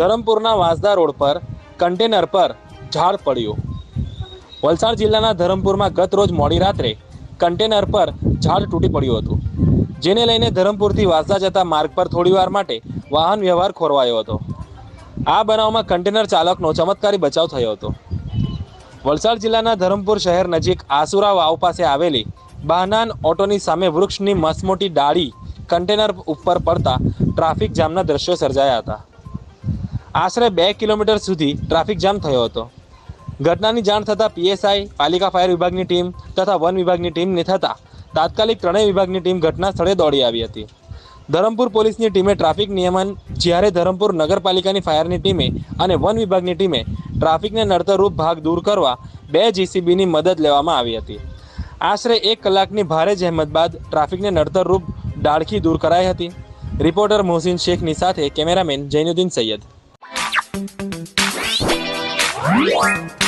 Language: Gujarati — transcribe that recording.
ધરમપુરના વાંસદા રોડ પર કન્ટેનર પર ઝાડ પડ્યું. વલસાડ જિલ્લાના ધરમપુરમાં ગત રોજ મોડી રાત્રે કન્ટેનર પર ઝાડ તૂટી પડ્યું હતું, જેને લઈને ધરમપુરથી વાંસદા જતા માર્ગ પર થોડીવાર માટે વાહન વ્યવહાર ખોરવાયો હતો. આ બનાવમાં કન્ટેનર ચાલકનો ચમત્કારી બચાવ થયો હતો. વલસાડ જિલ્લાના ધરમપુર શહેર નજીક આસુરા વાવ પાસે આવેલી બાહનાન ઓટોની સામે વૃક્ષની મસમોટી ડાળી કન્ટેનર ઉપર પડતા ટ્રાફિક જામના દ્રશ્યો સર્જાયા હતા. આશરે બે કિલોમીટર સુધી ટ્રાફિક જામ થયો હતો. ઘટનાની જાણ થતાં પીએસઆઈ, પાલિકા ફાયર વિભાગની ટીમ તથા વન વિભાગની ટીમને થતાં તાત્કાલિક ત્રણેય વિભાગની ટીમ ઘટના સ્થળે દોડી આવી હતી. ધરમપુર પોલીસની ટીમે ટ્રાફિક નિયમન જ્યારે ધરમપુર નગરપાલિકાની ફાયરની ટીમે અને વન વિભાગની ટીમે ટ્રાફિકને નડતરરૂપ ભાગ દૂર કરવા બે જીસીબીની મદદ લેવામાં આવી હતી. આશરે એક કલાકની ભારે જહેમત બાદ ટ્રાફિકને નડતરરૂપ ડાળખી દૂર કરાઈ હતી. રિપોર્ટર મોહસિન શેખની સાથે કેમેરામેન જૈનુદ્દીન સૈયદ. What?